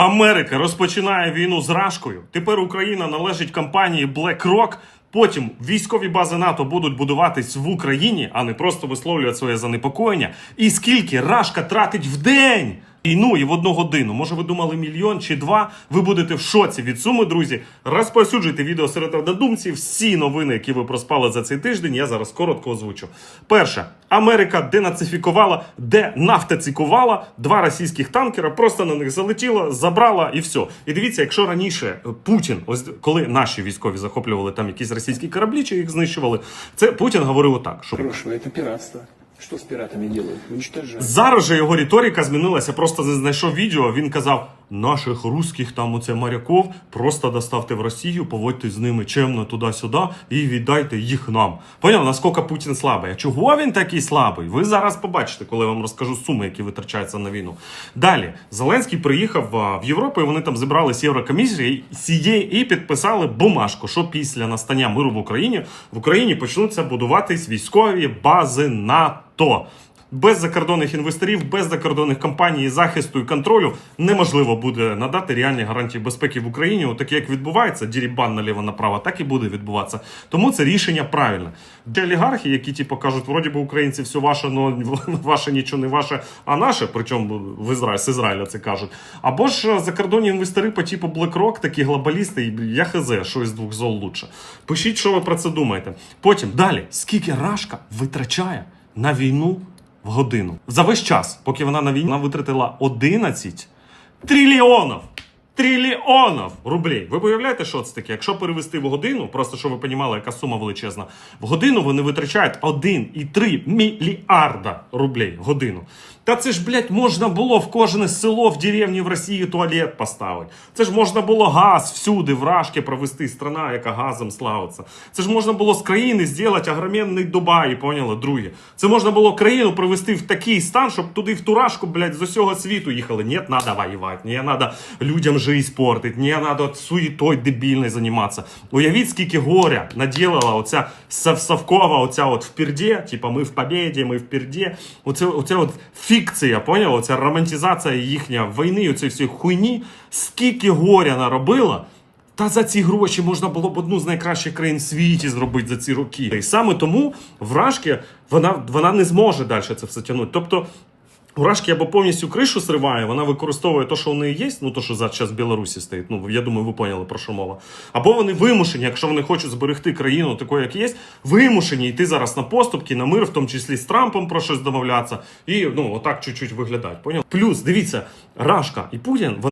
Америка розпочинає війну з Рашкою. Тепер Україна належить компанії BlackRock. Потім військові бази НАТО будуть будуватись в Україні, а не просто висловлювати своє занепокоєння. І скільки Рашка тратить в день? Війну і в одну годину. Може, ви думали мільйон чи два? Ви будете в шоці від суми, друзі. Розповсюджуйте відео серед однодумців. Всі новини, які ви проспали за цей тиждень, я зараз коротко озвучу. Перше, Америка денацифікувала, денафтацикувала два російських танкера, просто на них залетіла, забрала і все. І дивіться, якщо раніше Путін, ось коли наші військові захоплювали там якісь російські кораблі, чи їх знищували, це Путін говорив отак, що Прошлое это пиратство. Что з піратами? Уничтожают. Зараз же його риторика змінилася. Просто не знайшов відео. Він казав: наших русських там оце моряков просто доставте в Росію, поводьте з ними чемно туди-сюди і віддайте їх нам. Поняв, наскільки Путін слабий? А чого він такий слабий? Ви зараз побачите, коли я вам розкажу суми, які витрачаються на війну. Далі Зеленський приїхав в Європу, і вони там зібрали з Єврокомісії і підписали бумажку, що після настання миру в Україні в Україні почнуться будуватись військові бази НАТО. Без закордонних інвесторів, без закордонних компаній, захисту і контролю неможливо буде надати реальні гарантії безпеки в Україні. Отаке, як відбувається, дірібан наліво направо, так і буде відбуватися. Тому це рішення правильне. Для олігархи, які типу кажуть, вроді би українці все ваше, но ваше нічого не ваше, а наше, причому в Ізраїль з Ізраїля це кажуть. Або ж закордонні інвестори по типу BlackRock, такі глобалісти, я хз, що із двох зол лучше. Пишіть, що ви про це думаєте. Потім далі, скільки Рашка витрачає на війну в годину. За весь час, поки вона на війні, вона витратила 11 трильйонів. Трильйонів рублей. Ви уявляєте, що це таке? Якщо перевести в годину, просто щоб ви розуміли, яка сума величезна, в годину вони витрачають 1,3 мільярда рублей в годину. Та це ж, блядь, можна було в кожне село в деревні в Росії туалет поставити. Це ж можна було газ всюди, в Рашки провести, страна, яка газом славиться. Це ж можна було з країни зробити огроменний Дубай, поняли, друге. Це можна було країну привести в такий стан, щоб туди в турашку, блядь, з усього світу їхали. Ні, надо воювати, не надо людям жизнь портить, не надо суєтой дебільною займатися. Уявіть, скільки горя наділила оця Савкова, оця от вперді, типа ми в побєді, ми вперді. Оце, оця от фікція, поняла? Оця романтизація їхня війни, оцієї всієї хуйні, скільки горя наробила. Та за ці гроші можна було б одну з найкращих країн в світі зробити за ці роки. І саме тому вражки вона, вона не зможе далі це все тягнути. Тобто. У Рашки або повністю кришу сриває, вона використовує те, що у неї є, ну то, що зараз в Білорусі стоїть. Ну я думаю, ви поняли про що мова. Або вони вимушені, якщо вони хочуть зберегти країну такою, як є, вимушені йти зараз на поступки, на мир, в тому числі з Трампом про щось домовлятися, і ну отак чуть-чуть виглядати. Поняв? Плюс дивіться, Рашка і Путін.